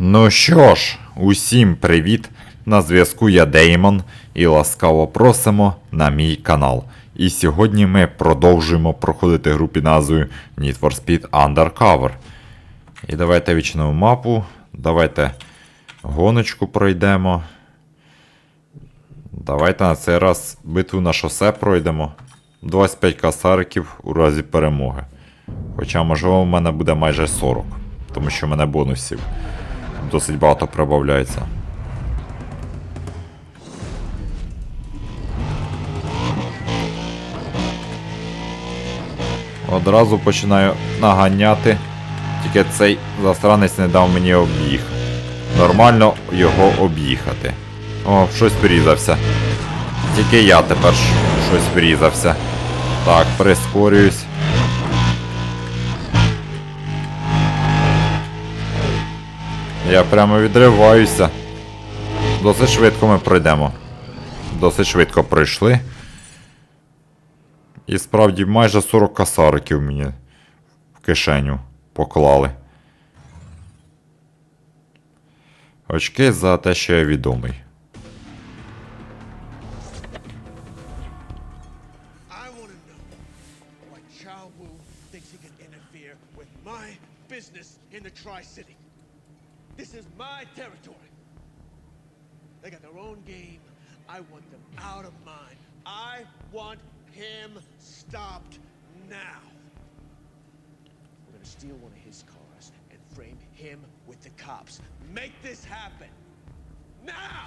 Ну що ж, усім привіт! На зв'язку я Деймон і ласкаво просимо на мій канал. І сьогодні ми продовжуємо проходити гру під назвою Need for Speed Undercover. І давайте вічну мапу, давайте гоночку пройдемо. Давайте на цей раз битву на шосе пройдемо. 25 касариків у разі перемоги. Хоча, можливо, в мене буде майже 40, тому що в мене бонусів досить багато прибавляється. Одразу починаю наганяти, тільки цей засранець не дав мені об'їх. Нормально його об'їхати. О, щось врізався. Тільки я тепер щось врізався. Так, прискорююсь. Я прямо відриваюся. Досить швидко ми пройдемо. Досить швидко пройшли. І справді майже 40 касариків мені в кишеню поклали. Очки за те, що я відомий. Business in the Tri City. This is my territory. They got their own game. I want them out of mine. I want him stopped now. We're gonna steal one of his cars and frame him with the cops. Make this happen. Now!